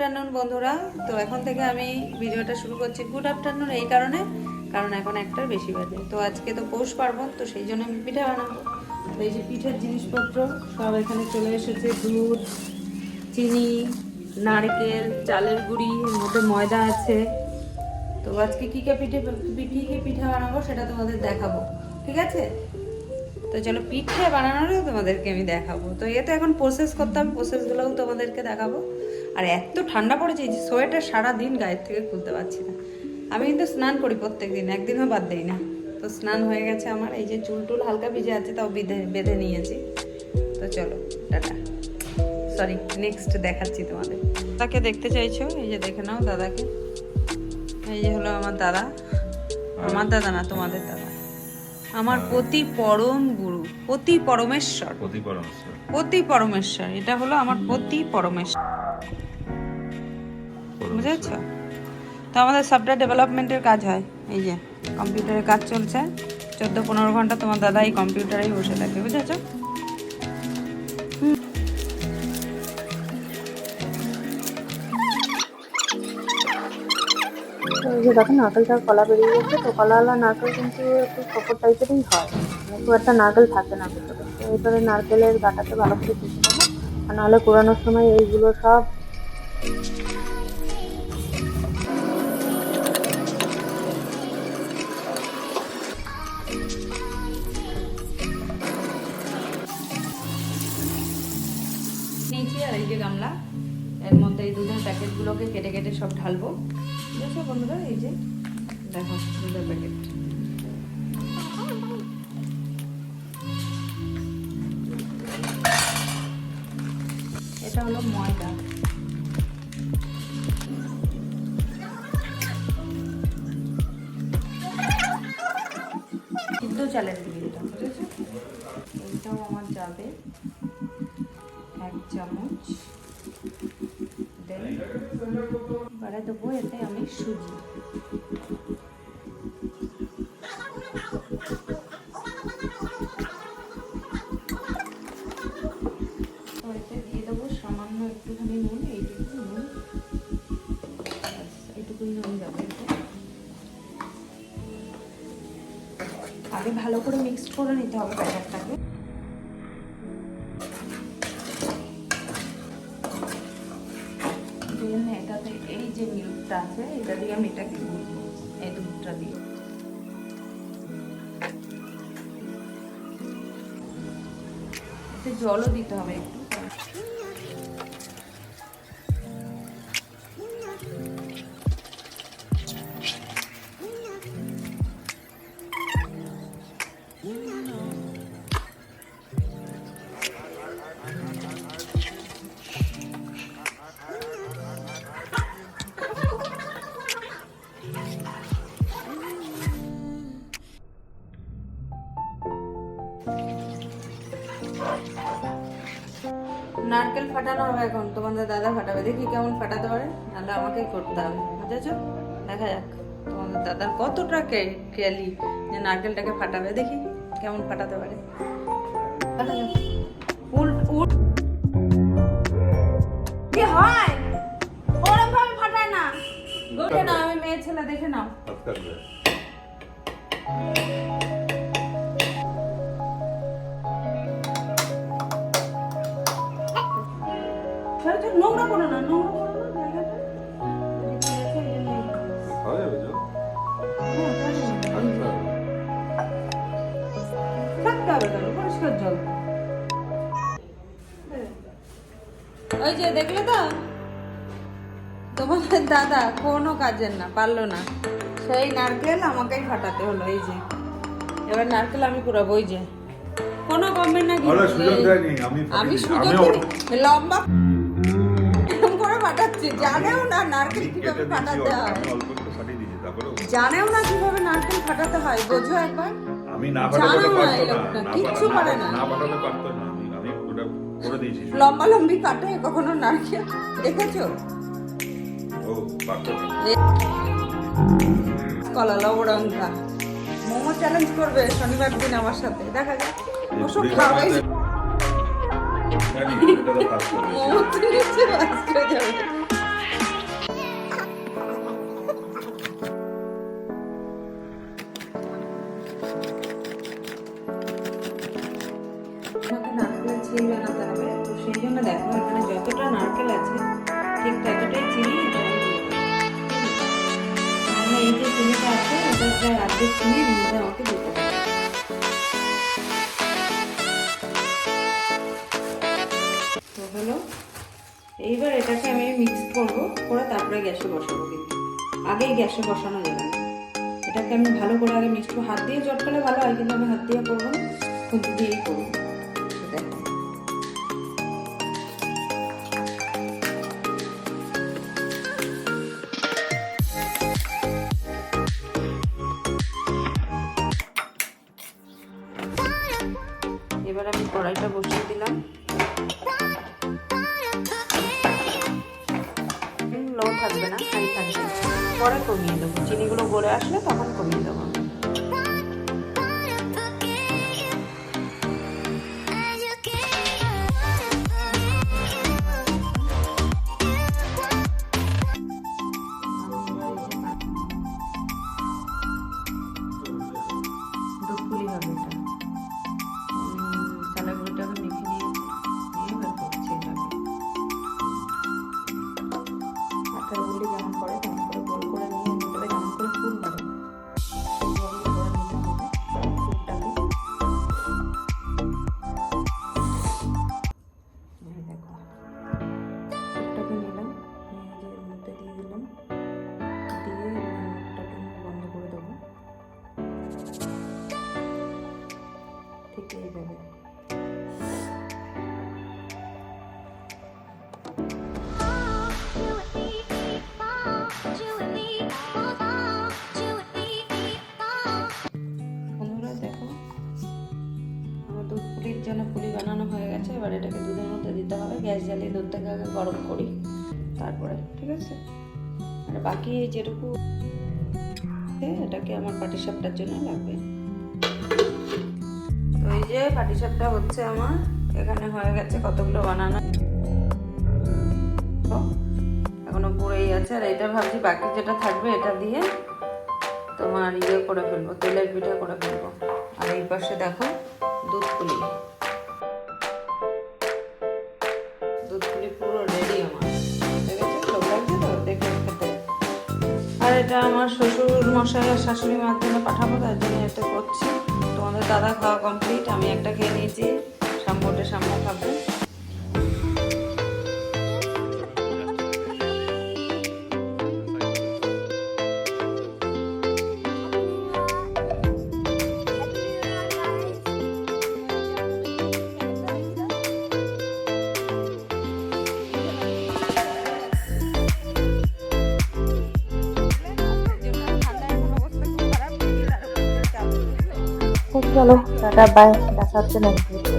Afternoon বন্ধুরা। তো এখন থেকে আমি ভিডিওটা শুরু করছি গুড আফটারনুন এই কারণে, কারণ এখন একটার বেশি বাজে। তো আজকে তো পৌষ পার্বণ, তো সেই জন্য আমি পিঠা বানাবো। তো এই যে পিঠের জিনিসপত্র, সব এখানে চলে এসেছে। দুধ, চিনি, নারকেল, চালের গুঁড়ি, এর মধ্যে ময়দা আছে। তো আজকে কী কে পিঠে, কী কী পিঠা বানাবো সেটা তোমাদের দেখাবো। ঠিক আছে? তো চলো পিঠে বানানোরও তোমাদেরকে আমি দেখাবো। তো এ তো এখন প্রসেস করতাম প্রসেসগুলোও তোমাদেরকে দেখাবো। আর এত ঠান্ডা পড়েছে যে সোয়েটার সারা দিন গায়ের থেকে খুলতে পারছি না। আমি কিন্তু স্নান করি প্রত্যেক দিন একদিনও বাদ দিই না। তো স্নান হয়ে গেছে আমার এই যে চুল টুল হালকা ভিজে আছে তাও বেঁধে বেঁধে নিয়েছি। তো চলো টাটা। সরি নেক্সট দেখাচ্ছি তোমাদের। দাদাকে দেখতে চাইছো? এই যে দেখে নাও দাদাকে। এই যে হলো আমার দাদা। আমার দাদা না তোমাদের দাদা। আমার প্রতি পরম গুরু প্রতি পরমেশ্বর। প্রতি পরমেশ্বর। প্রতি পরমেশ্বর এটা হলো আমার প্রতি পরমেশ্বর। বুঝেছ? তো আমাদের সফটওয়্যার ডেভেলপমেন্টের কাজ হয়। এই যে কম্পিউটারে কাজ চলছে। চোদ্দ পনেরো ঘণ্টা তোমার দাদা এই কম্পিউটারেই বসে থাকে, বুঝেছ? যে দেখো, নারকেলটা কলা বেরিয়ে গেছে। তো কলাওয়ালা নারকেল কিন্তু একটু সফট টাইপেরই হয়। খুব একটা নারকেল থাকে না ভিতরে। তো এবারে নারকেলের গাটাকে ভালো করে পিষে নেব। আর নাহলে কোরানোর সময় এইগুলো সব গামলা এর মধ্যে এই দুধের প্যাকেটগুলোকে কেটে কেটে সব ঢালবো। বুঝেছ বন্ধুরা এই যে। দেখো দুধের প্যাকেট। এটা হলো ময়দা। সিদ্ধ চালের এটা বুঝেছ এইটাও আমার যাবে। এক চামচ। এবারে দেবো, এতে আমি সুজি। দিয়ে দেবো সামান্য একটুখানি নুন নুন। আগে ভালো করে মিক্স করে নিতে হবে ব্যাটারটাকে। যে আছে, এটা দিয়ে আমি এটাকে গুলবো এই দুধটা দিয়ে এতে জলও দিতে হবে একটু। নারকেল ফাটানো হবে এখন। তোমাদের দাদা ফাটাবে। দেখি কেমন ফাটাতে পারে। নাহলে আমাকেই করতে হবে। বুঝেছ? দেখা যাক। তোমাদের দাদার কতটা কেয়ালি যে নারকেলটাকে ফাটাবে। দেখি কেমন ফাটাতে পারে। নোংরা করো না নোংরা করো। খাওয়া যাবে জল? আচ্ছা। থাকতে হবে কেন পরিষ্কার জল ওই যে দেখলে তো তোমাদের দাদা কোনো কাজের না পারল না সেই নারকেল আমাকেই ফাটাতে হলো এই যে এবার নারকেল আমি পুরাবো ওই যে কোনো কমবে না আমি সুযোগ লম্বা না নারকেল কীভাবে ফাটাতে হয়? জানেও না কীভাবে নারকেল ফাটাতে হয় বোঝো একবার? আমি না না পারতো না, কিচ্ছু পারে না। না ফাটালে পারতো না, আমি- আমি ওটা করে দিয়েছি। লম্বা লম্বি কাটে কখনো নারকেল। দেখেছ? ও, পারতো কলা লবড়ঙ্কা মোমো চ্যালেঞ্জ করবে শনিবার দিন আমার সাথে দেখা যাক। ওসব খাওয়াই মোমো তো চিনিটা আছে, এটা প্রায় অর্ধেক চিনি এর আমাকে দিতে হলো, এইবার এটাকে আমি মিক্স করব, করে তারপরে গ্যাসে বসাবো কিন্তু। আগেই গ্যাসে বসানো যাবে না। এটাকে আমি ভালো করে আগে মিক্স করব। হাত দিয়ে চটকালে ভালো হয়, কিন্তু আমি হাত দিয়ে করব না। খুন্তি দিয়েই করব। কড়াইটা বসিয়ে দিলাম। লো থাকবে না হাই থাকবে পরে কমিয়ে দেবো। চিনিগুলো গলে আসলে তখন কমিয়ে দেবো। ঠিক এইভাবে পুলির জন্য পুলি বানানো হয়ে গেছে, এবার এটাকে দুধের মধ্যে দিতে হবে। গ্যাস জ্বালিয়ে দুধটাকে আগে গরম করি, তারপরে, ঠিক আছে? আর বাকি যেটুকু এটাকে আমার পাটিসাপটার জন্য লাগবে। পাটিসাপটা হচ্ছে আমার। এখানে হয়ে গেছে কতগুলো বানানো। এখনও পুরোই আছে। আর এটা ভাবছি বাকি যেটা থাকবে এটা দিয়ে তোমার ইয়ে করে ফেলব, তেলের পিঠা করে ফেলব। আর এই পাশে দেখো দুধ পুলি দুধ পুলি পুরো রেডি আমার আর এটা আমার শ্বশুর মশাই আর শাশুড়ির মাধ্যমে পাঠাবো, তার জন্য এটা করছি। তোমাদের দাদা খাওয়া কমপ্লিট আমি একটা খেয়ে নিয়েছি। সামনে সামনে খাব চলো টাটা বাই দেখা হচ্ছে নেক্সট